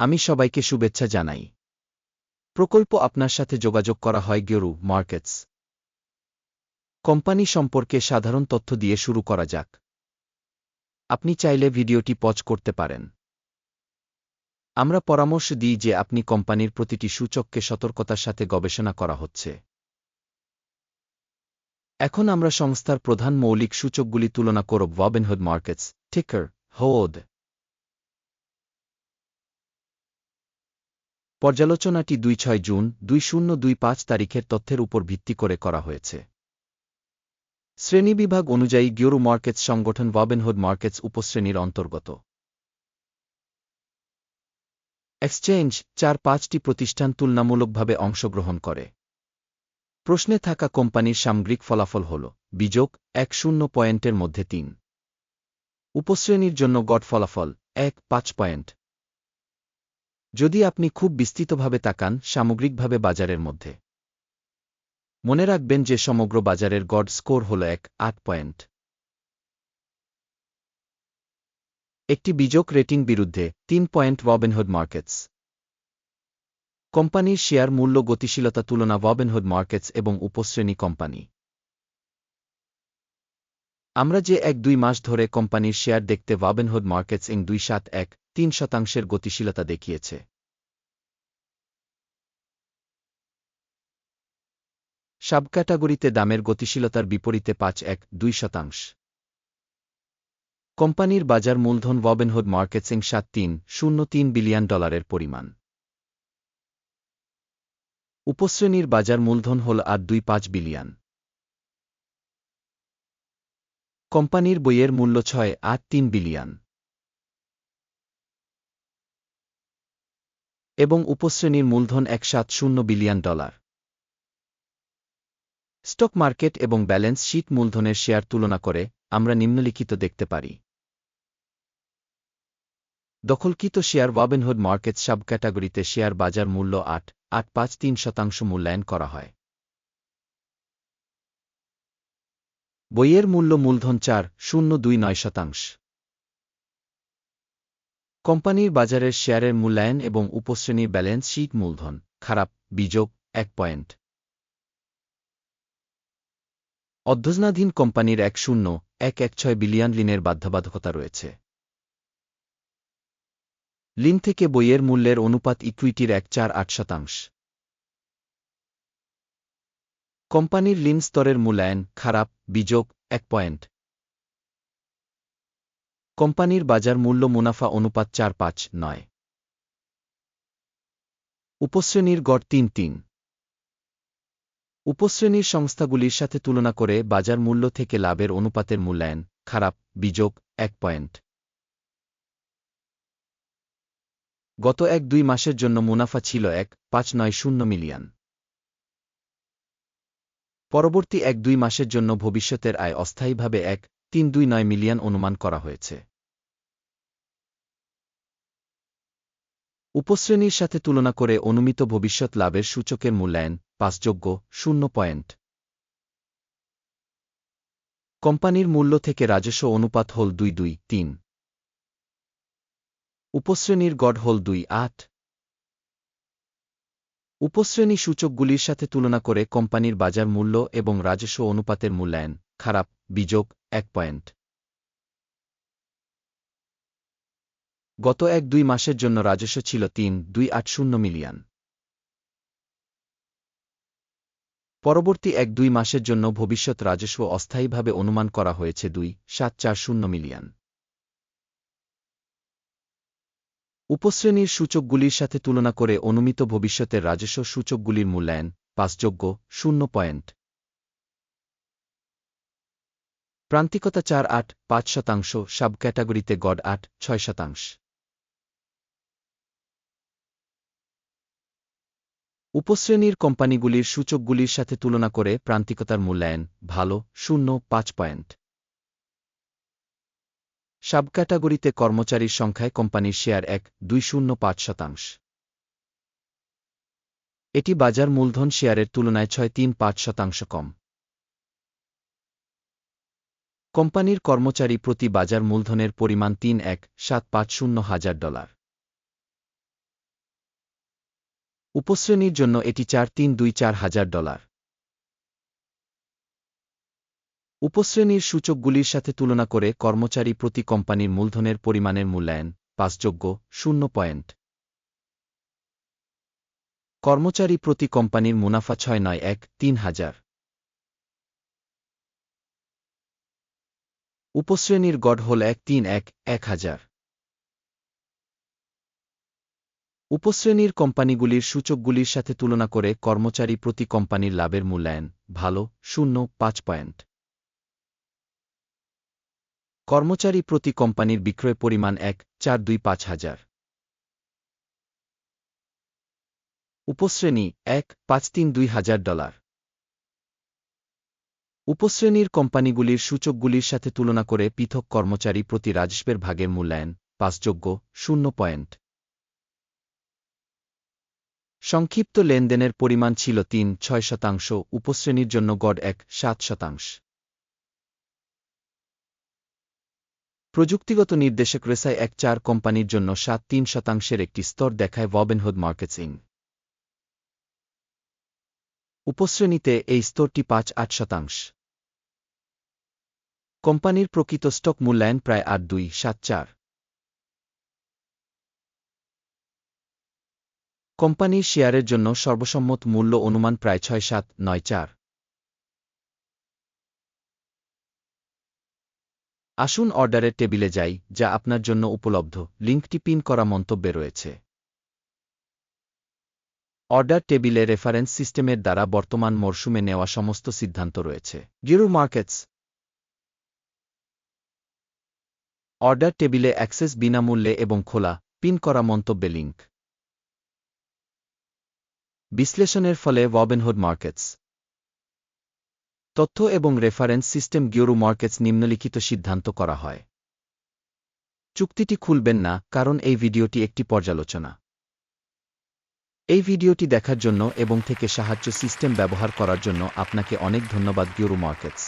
আমি সবাইকে শুভেচ্ছা জানাই। প্রকল্প আপনার সাথে যোগাযোগ করা হয় গেরু মার্কেটস। কোম্পানি সম্পর্কে সাধারণ তথ্য দিয়ে শুরু করা যাক। আপনি চাইলে ভিডিওটি পজ করতে পারেন। আমরা পরামর্শ দিই যে আপনি কোম্পানির প্রতিটি সূচককে সতর্কতার সাথে গবেষণা করা হচ্ছে। এখন আমরা সংস্থার প্রধান মৌলিক সূচকগুলি তুলনা করব ওয়াবেনহুড মার্কেটস ঠিকার হোদ পর্যালোচনাটি দুই ছয় জুন, দুই শূন্য, দুই পাঁচ তারিখের তথ্যের উপর ভিত্তি করে করা হয়েছে। শ্রেণীবিভাগ অনুযায়ী গিওরু মার্কেটস সংগঠন ওয়াবেনহুড মার্কেটস উপশ্রেণীর অন্তর্গত। এক্সচেঞ্জ চার পাঁচটি প্রতিষ্ঠান তুলনামূলকভাবে অংশগ্রহণ করে। প্রশ্নে থাকা কোম্পানির সামগ্রিক ফলাফল হল বিযোগ এক শূন্য পয়েন্টের মধ্যে তিন। উপশ্রেণীর জন্য গড় ফলাফল এক পাঁচ পয়েন্ট। যদি আপনি খুব বিস্তৃতভাবে তাকান সামগ্রিকভাবে বাজারের মধ্যে। মনে রাখবেন যে সমগ্র বাজারের গড় স্কোর হল এক আট পয়েন্ট। একটি বিযোগ রেটিং বিরুদ্ধে তিন পয়েন্ট রবেনহুড মার্কেটস। কোম্পানির শেয়ার মূল্য গতিশীলতা তুলনা ওয়াবেনহুড মার্কেটস এবং উপশ্রেণী কোম্পানি। আমরা যে এক দুই মাস ধরে কোম্পানির শেয়ার দেখতে ওয়াবেনহুড মার্কেটস ইং দুই সাত এক তিন শতাংশের গতিশীলতা দেখিয়েছে। সাব ক্যাটাগরিতে দামের গতিশীলতার বিপরীতে পাঁচ এক দুই শতাংশ। কোম্পানির বাজার মূলধন ওয়াবেনহুড মার্কেটসিং সাত তিন শূন্য তিন বিলিয়ন ডলারের পরিমাণ। উপশ্রেণীর বাজার মূলধন হল আট দুই পাঁচ বিলিয়ন। কোম্পানির বইয়ের মূল্য ছয় আট তিন বিলিয়ন। এবং উপশ্রেণীর মূলধন এক সাত শূন্য বিলিয়ন ডলার। স্টক মার্কেট এবং ব্যালেন্স শীট মূলধনের শেয়ার তুলনা করে আমরা নিম্নলিখিত দেখতে পারি। দখলকৃত শেয়ার ওয়াবেনহুড মার্কেট সাব ক্যাটাগরিতে শেয়ার বাজার মূল্য আট আট পাঁচ তিন শতাংশ মূল্যায়ন করা হয়। বইয়ের মূল্য মূলধন চার, শূন্য দুই নয় শতাংশ। কোম্পানির বাজারের শেয়ারের মূল্যায়ন এবং উপশ্রেণীর ব্যালেন্স শীট মূলধন, খারাপ বিযোগ এক পয়েন্ট। অধ্যজনাধীন কোম্পানির এক শূন্য, এক এক ছয় বিলিয়ন লিনের বাধ্যবাধকতা রয়েছে। লিন থেকে বইয়ের মূল্যের অনুপাত ইকুইটির এক চার আট শতাংশ। কোম্পানির লিন স্তরের মূল্যায়ন, খারাপ বিযোগ এক পয়েন্ট। কোম্পানির বাজার মূল্য মুনাফা অনুপাত চার পাঁচ নয়। উপশ্রেণীর গড় তিন তিন। উপশ্রেণীর সংস্থাগুলির সাথে তুলনা করে বাজার মূল্য থেকে লাভের অনুপাতের মূল্যায়ন খারাপ, বিযোগ এক পয়েন্ট। গত এক দুই মাসের জন্য মুনাফা ছিল এক, পাঁচ নয় শূন্য মিলিয়ন। পরবর্তী এক দুই মাসের জন্য ভবিষ্যতের আয় অস্থায়ীভাবে এক, তিন দুই নয় মিলিয়ন অনুমান করা হয়েছে। উপশ্রেণীর সাথে তুলনা করে অনুমিত ভবিষ্যৎ লাভের সূচকের মূল্যায়ন, পাঁচযোগ্য, শূন্য পয়েন্ট। কোম্পানির মূল্য থেকে রাজস্ব অনুপাত হল দুই দুই তিন। উপশ্রেণীর গড় হল দুই আট। উপশ্রেণী সূচকগুলির সাথে তুলনা করে কোম্পানির বাজার মূল্য এবং রাজস্ব অনুপাতের মূল্যায়ন, খারাপ, বিযোগ, এক পয়েন্ট। গত এক দুই মাসের জন্য রাজস্ব ছিল তিন, দুই আট শূন্য মিলিয়ন। পরবর্তী এক দুই মাসের জন্য ভবিষ্যৎ রাজস্ব অস্থায়ীভাবে অনুমান করা হয়েছে দুই, সাত, চার শূন্য মিলিয়ন। উপশ্রেণীর সূচকগুলির সাথে তুলনা করে অনুমিত ভবিষ্যতের রাজস্ব সূচকগুলির মূল্যায়ন, পাঁচযোগ্য, শূন্য পয়েন্ট। প্রান্তিকতা চার আট, পাঁচ শতাংশ সাব ক্যাটাগরিতে গড় আট, ছয় শতাংশ। উপশ্রেণীর কোম্পানিগুলির সূচকগুলির সাথে তুলনা করে প্রান্তিকতার মূল্যায়ন ভালো, শূন্য, পাঁচ পয়েন্ট। সাব ক্যাটাগরিতে কর্মচারীর সংখ্যায় কোম্পানির শেয়ার এক, দুই শূন্য পাঁচ শতাংশ। এটি বাজার মূলধন শেয়ারের তুলনায় ছয় তিন পাঁচ শতাংশ কম। কোম্পানির কর্মচারী প্রতি বাজার মূলধনের পরিমাণ তিন এক, সাত পাঁচ শূন্য হাজার ডলার। উপশ্রেণীর জন্য এটি চার তিন দুই চার হাজার ডলার। উপশ্রেণীর সূচকগুলির সাথে তুলনা করে কর্মচারী প্রতি কোম্পানির মূলধনের পরিমাণের মূল্যায়ন পাঁচযোগ্য, শূন্য পয়েন্ট। কর্মচারী প্রতি কোম্পানির মুনাফা ছয় নয় এক, তিন হাজার। উপশ্রেণীর গড় হল এক তিন এক এক হাজার। উপশ্রেণীর কোম্পানিগুলির সূচকগুলির সাথে তুলনা করে কর্মচারী প্রতি কোম্পানির লাভের মূল্যায়ন ভালো, শূন্য, পাঁচ পয়েন্ট। কর্মচারী প্রতি কোম্পানির বিক্রয় পরিমাণ এক, চার, দুই, পাঁচ হাজার। উপশ্রেণী, এক, পাঁচ, তিন, দুই হাজার ডলার। উপশ্রেণীর কোম্পানিগুলির সূচকগুলির সাথে তুলনা করে পৃথক কর্মচারী প্রতি রাজস্বের ভাগের মূল্যায়ন পাঁচযোগ্য, শূন্য পয়েন্ট। সংক্ষিপ্ত লেনদেনের পরিমাণ ছিল তিন, ছয় শতাংশ, উপশ্রেণীর জন্য গড় এক, সাত শতাংশ। প্রযুক্তিগত নির্দেশক রেসায় এক চার কোম্পানির জন্য সাত, তিন শতাংশের একটি স্তর দেখায় ভবেনহুড মার্কেটসিং উপশ্রেণীতে এই স্তরটি পাঁচ, আট শতাংশ। কোম্পানির প্রকৃত স্টক মূল্যায়ন প্রায় আট, দুই, সাত, চার। কোম্পানির শেয়ারের জন্য সর্বসম্মত মূল্য অনুমান প্রায় ছয় সাত নয় চার। আসুন অর্ডারের টেবিলে যাই যা আপনার জন্য উপলব্ধ। লিঙ্কটি পিন করা মন্তব্যে রয়েছে। অর্ডার টেবিলে রেফারেন্স সিস্টেমের দ্বারা বর্তমান মরশুমে নেওয়া সমস্ত সিদ্ধান্ত রয়েছে। গিরু মার্কেটস অর্ডার টেবিলে অ্যাক্সেস বিনামূল্যে এবং খোলা পিন করা মন্তব্যে লিঙ্ক। বিশ্লেষণের ফলে ওয়াবেনহুড মার্কেটস তথ্য এবং রেফারেন্স সিস্টেম গিওরু মার্কেটস নিম্নলিখিত সিদ্ধান্ত করা হয়। চুক্তিটি খুলবেন না, কারণ এই ভিডিওটি একটি পর্যালোচনা। এই ভিডিওটি দেখার জন্য এবং থেকে সাহায্য সিস্টেম ব্যবহার করার জন্য আপনাকে অনেক ধন্যবাদ গিওরু মার্কেটস